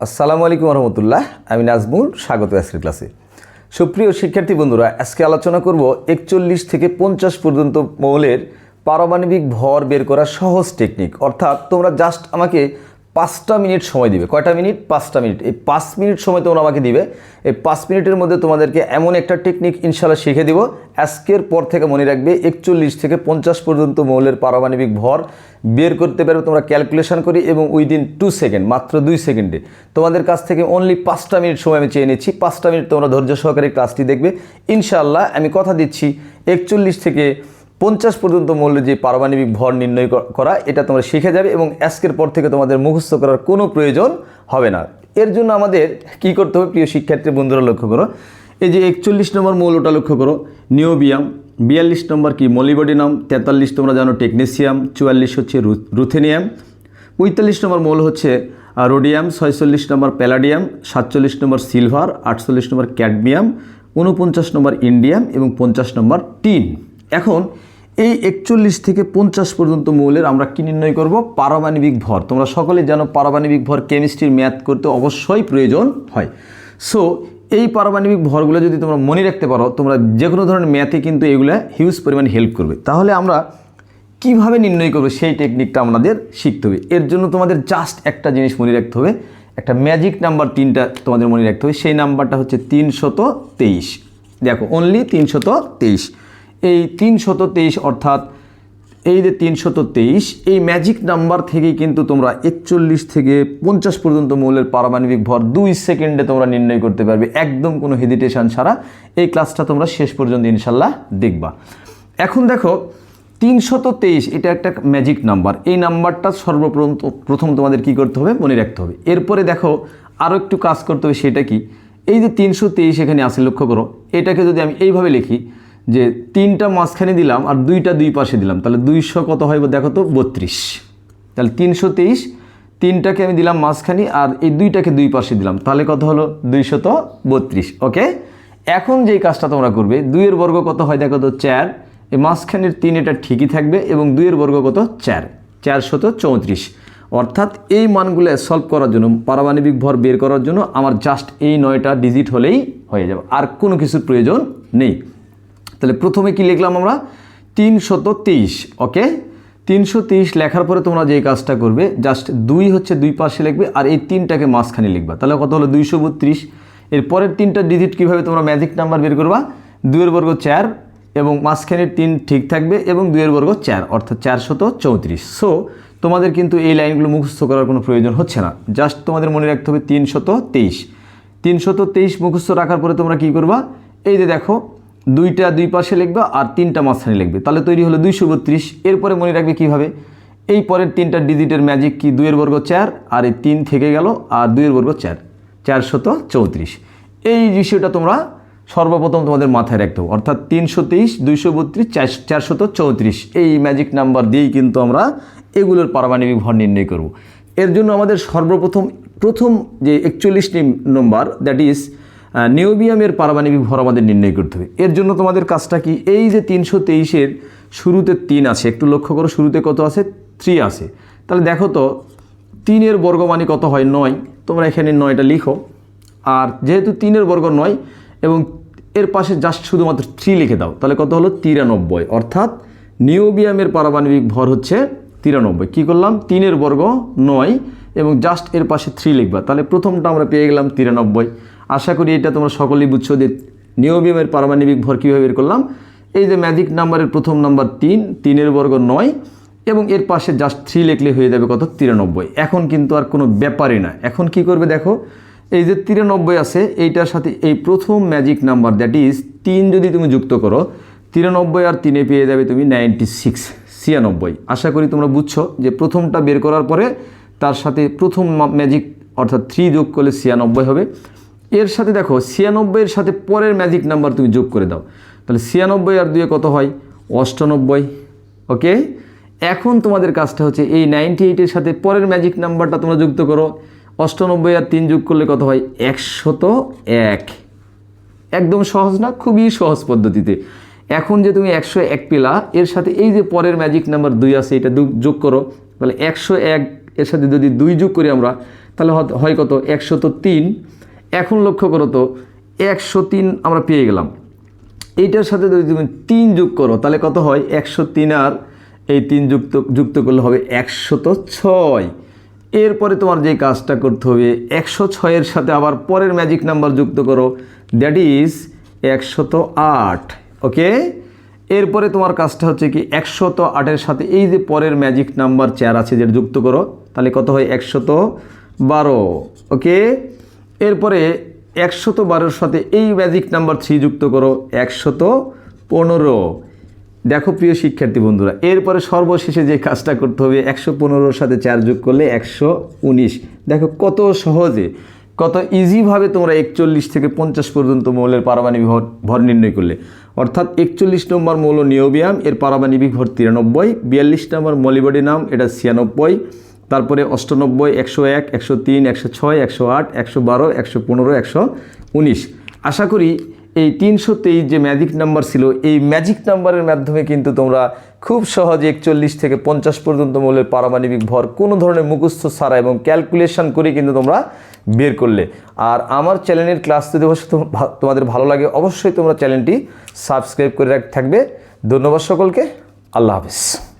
আসসালামু আলাইকুম রহমতুল্লাহ আমি নাজমুল, স্বাগত আজকের ক্লাসে। সুপ্রিয় শিক্ষার্থী বন্ধুরা, আজকে আলোচনা করব একচল্লিশ থেকে পঞ্চাশ পর্যন্ত মৌলের পারমাণবিক ভর বের করা সহজ টেকনিক অর্থাৎ তোমরা জাস্ট আমাকে পাঁচটা মিনিট সময় দিবে। কয়টা মিনিট? পাঁচটা মিনিট। এই পাঁচ মিনিট সময় তোমরা আমাকে দিবে। এই পাঁচ মিনিটের মধ্যে তোমাদেরকে এমন একটা টেকনিক ইনশাল্লাহ শিখে দিব। আজকের পর থেকে মনে রাখবে, একচল্লিশ থেকে পঞ্চাশ পর্যন্ত মৌলের পারমাণবিক ভর বের করতে পারবে তোমরা ক্যালকুলেশন করি এবং উইদিন টু সেকেন্ড মাত্র দুই সেকেন্ডে তোমাদের কাছ থেকে অনলি পাঁচটা মিনিট সময় আমি চেয়ে নিচ্ছি। পাঁচটা মিনিট তোমরা ধৈর্য সহকারে ক্লাসটি দেখবে। ইনশাল্লাহ আমি কথা দিচ্ছি, একচল্লিশ থেকে পঞ্চাশ পর্যন্ত মৌলের যে পারমাণবিক ভর নির্ণয় করা, এটা তোমরা শিখে যাবে এবং আজকের পর থেকে তোমাদের মুখস্থ করার কোনো প্রয়োজন হবে না। এর জন্য আমাদের কি করতে হবে প্রিয় শিক্ষার্থী বন্ধুরা, লক্ষ্য করো। এই যে একচল্লিশ নম্বর মৌলটা লক্ষ্য করো। নিওবিয়াম, বিয়াল্লিশ নম্বর কি মলিবডিনাম, তেতাল্লিশ তোমরা জানো টেকনেসিয়াম, চুয়াল্লিশ হচ্ছে রুথেনিয়াম, পঁয়তাল্লিশ নম্বর মৌল হচ্ছে রোডিয়াম, ছয়চল্লিশ নম্বর প্যালাডিয়াম, সাতচল্লিশ নম্বর সিলভার, আটচল্লিশ নম্বর ক্যাডমিয়াম উনপঞ্চাশ নম্বর ইন্ডিয়াম এবং পঞ্চাশ নম্বর টিন। এখন এই একচল্লিশ থেকে পঞ্চাশ পর্যন্ত মৌলের আমরা কী নির্ণয় করব? পারমাণবিক ভর। তোমরা সকলে জানো পারমাণবিক ভর কেমিস্ট্রির ম্যাথ করতে অবশ্যই প্রয়োজন হয়। সো এই পারমাণবিক ভরগুলো যদি তোমরা মনে রাখতে পারো, তোমরা যে কোনো ধরনের ম্যাথে কিন্তু এগুলো হিউজ পরিমাণ হেল্প করবে। তাহলে আমরা কীভাবে নির্ণয় করবে সেই টেকনিকটা আমাদের শিখতে হবে। এর জন্য তোমাদের জাস্ট একটা জিনিস মনে রাখতে হবে। একটা ম্যাজিক নাম্বার তিনটা তোমাদের মনে রাখতে হবে। সেই নাম্বারটা হচ্ছে তিনশত তেইশ। দেখো অনলি তিনশত তেইশ। এই তিনশত তেইশ অর্থাৎ এই যে তিনশত তেইশ, এই ম্যাজিক নাম্বার থেকেই কিন্তু তোমরা একচল্লিশ থেকে পঞ্চাশ পর্যন্ত মৌলের পারমাণবিক ভর দুই সেকেন্ডে তোমরা নির্ণয় করতে পারবে। একদম কোনো হেজিটেশন ছাড়া এই ক্লাসটা তোমরা শেষ পর্যন্ত ইনশাল্লাহ দেখবা। এখন দেখো, তিনশত তেইশ, এটা একটা ম্যাজিক নাম্বার এই নাম্বারটা সর্বপ্রথম প্রথম তোমাদের কি করতে হবে? মনে রাখতে হবে। এরপরে দেখো আরও একটু কাজ করতে হবে সেটা কি? এই যে তিনশো তেইশ এখানে আসে লক্ষ্য করো। এটাকে যদি আমি এইভাবে লিখি যে তিনটা মাঝখানে দিলাম আর দুইটা দুই পাশে দিলাম, তাহলে দুইশো কত হয় দেখো তো, বত্রিশ। তাহলে তিনশো তেইশ, তিনটাকে আমি দিলাম মাঝখানে আর এই দুইটাকে দুই পাশে দিলাম, তাহলে কত হলো? দুইশত বত্রিশ, ওকে? এখন যেই কাজটা তোমরা করবে, দুইয়ের বর্গ কত হয় দেখো তো, চার। এই মাঝখানের তিন এটা ঠিকই থাকবে এবং দুইয়ের বর্গ কত? চার। চারশত চৌত্রিশ। অর্থাৎ এই মানগুলো সলভ করার জন্য, পারমাণবিক ভর বের করার জন্য আমার জাস্ট এই নয়টা ডিজিট হলেই হয়ে যাবে, আর কোনো কিছুর প্রয়োজন নেই। তাহলে প্রথমে কি লিখলাম আমরা? তিনশত তেইশ ওকে? তিনশো তেইশ লেখার পরে তোমরা যে কাজটা করবে, জাস্ট দুই হচ্ছে দুই পাশে লিখবে আর এই তিনটাকে মাঝখানে লিখবা। তাহলে কত হলো? দুইশো বত্রিশ। এর পরের তিনটা ডিজিট কীভাবে তোমরা ম্যাজিক নাম্বার বের করবা? দুইয়ের বর্গ চার এবং মাঝখানের তিন ঠিক থাকবে এবং দুইয়ের বর্গ চার, অর্থাৎ চারশত চৌত্রিশ। সো তোমাদের কিন্তু এই লাইনগুলো মুখস্থ করার কোনো প্রয়োজন হচ্ছে না। জাস্ট তোমাদের মনে রাখতে হবে তিনশত তেইশ তিনশত তেইশ মুখস্থ রাখার পরে তোমরা কি করবা? এই যে দেখো দুইটা দুই পাশে লিখবে আর তিনটা মাঝখানে লিখবে। তাহলে তৈরি হলো দুইশো বত্রিশ। এরপরে মনে রাখবে কীভাবে? এই পরের তিনটা ডিজিটের ম্যাজিক কি? দুইয়ের বর্গ চার আর এই তিন থেকে গেল আর দুইয়ের বর্গ চার। চারশত চৌত্রিশ। এই বিষয়টা তোমরা সর্বপ্রথম তোমাদের মাথায় রাখতে হবে। অর্থাৎ তিনশো তেইশ, দুইশো বত্রিশ, চার চারশত চৌত্রিশ। এই ম্যাজিক নাম্বার দিয়েই কিন্তু আমরা এগুলোর পারমাণবিক ভর নির্ণয় করব। এর জন্য আমাদের সর্বপ্রথম, প্রথম যে একচল্লিশ নম্বর দ্যাট ইজ নিওবিয়ামের পারমাণবিক ভর আমাদের নির্ণয় করতে হবে। এর জন্য তোমাদের কাজটা কি? এই যে তিনশো তেইশের শুরুতে তিন আছে, একটু লক্ষ্য করো, শুরুতে কত আছে? থ্রি আছে। তাহলে দেখো তো, তিনের বর্গ মানে কত হয়? নয়। তোমরা এখানে নয়টা লিখো। আর যেহেতু তিনের বর্গ নয়, এবং এর পাশে জাস্ট শুধুমাত্র থ্রি লিখে দাও, তাহলে কত হলো? তিরানব্বই। অর্থাৎ নিওবিয়ামের পারমাণবিক ভর হচ্ছে তিরানব্বই। কী করলাম? তিনের বর্গ নয়, এবং জাস্ট এর পাশে থ্রি লিখবা। তাহলে প্রথমটা আমরা পেয়ে গেলাম তিরানব্বই। আশা করি এটা তোমরা সকলেই বুঝছ যে নিওবিয়ামের পারমাণবিক ভর কীভাবে বের করলাম। এই যে ম্যাজিক নাম্বারের প্রথম নাম্বার তিন, তিনের বর্গ নয়, এবং এর পাশে জাস্ট থ্রি লিখলে হয়ে যাবে কত? তিরানব্বই। এখন কিন্তু আর কোনো ব্যাপারই না। এখন কি করবে দেখো? এই যে তিরানব্বই আছে, এইটার সাথে এই প্রথম ম্যাজিক নাম্বার দ্যাট ইজ তিন যদি তুমি যুক্ত করো, তিরানব্বই আর তিনে পেয়ে যাবে তুমি নাইনটি সিক্স ছিয়ানব্বই। আশা করি তোমরা বুঝছ যে প্রথমটা বের করার পরে তার সাথে প্রথম ম্যাজিক অর্থাৎ থ্রি যোগ করলে ছিয়ানব্বই হবে। এর সাথে দেখো ছিয়ানব্বইয়ের সাথে পরের ম্যাজিক নাম্বার তুমি যোগ করে দাও। তাহলে ছিয়ানব্বই আর দুয়ে কত হয়? অষ্টানব্বই। ওকে এখন তোমাদের কাজটা হচ্ছে এই নাইনটি এইটের সাথে পরের ম্যাজিক নাম্বারটা তোমরা যুক্ত করো। অষ্টানব্বই আর তিন যোগ করলে কত হয়? একশত এক। একদম সহজ না? খুবই সহজ পদ্ধতিতে। এখন যে তুমি একশো এক পেলা, এর সাথে এই যে পরের ম্যাজিক নাম্বার দুই আছে, এটা যোগ করো। তাহলে একশো এক এর সাথে যদি দুই যোগ করি আমরা, তাহলে হয় কত? একশত তিন। এখন লক্ষ্য করো তো, একশো তিন আমরা পেয়ে গেলাম। এইটার সাথে যদি তুমি তিন যোগ করো, তাহলে কত হয়? একশো তিন আর এই তিন যুক্ত যুক্ত করলে হবে একশত ছয়। এরপরে তোমার যে কাজটা করতে হবে, একশো ছয়ের সাথে আবার পরের ম্যাজিক নাম্বার যুক্ত করো দ্যাট ইজ একশত আট ওকে এরপরে তোমার কাজটা হচ্ছে কি, একশত আটের সাথে এই যে পরের ম্যাজিক নাম্বার চেয়ার আছে, যেটা যুক্ত করো, তাহলে কত হয়? একশত বারো ওকে এরপরে একশত বারোর সাথে এই ম্যাজিক নাম্বার থ্রি যুক্ত করো একশত পনেরো। দেখো প্রিয় শিক্ষার্থী বন্ধুরা, এরপরে সর্বশেষে যে কাজটা করতে হবে, একশো পনেরোর সাথে চার যোগ করলে একশো উনিশ। দেখো কত সহজে, কত ইজিভাবে তোমরা একচল্লিশ থেকে পঞ্চাশ পর্যন্ত মৌলের পারমাণবিক ভর নির্ণয় করলে। অর্থাৎ একচল্লিশ নম্বর মৌল নিয়োবিয়াম, এর পারমাণবিক ভর তিরানব্বই, বিয়াল্লিশ নম্বর মলিবডি নাম, এটা ছিয়ানব্বই তারপরে অষ্টানব্বই, একশো এক, একশো তিন, একশো ছয়, একশো আট, একশো বারো, একশো পনেরো, একশো উনিশ। আশা করি এই তিনশো তেইশ যে ম্যাজিক নাম্বার ছিল, এই ম্যাজিক নাম্বারের মাধ্যমে কিন্তু তোমরা খুব সহজে একচল্লিশ থেকে পঞ্চাশ পর্যন্ত মৌলের পারমাণবিক ভর কোনো ধরনের মুখস্থ ছাড়া এবং ক্যালকুলেশন করে কিন্তু তোমরা বের করলে। আর আমার চ্যানেলের ক্লাস যদি অবশ্যই তোমাদের ভালো লাগে, অবশ্যই তোমরা চ্যানেলটি সাবস্ক্রাইব করে রাখ, থাকবে। ধন্যবাদ সকলকে। আল্লাহ হাফিজ।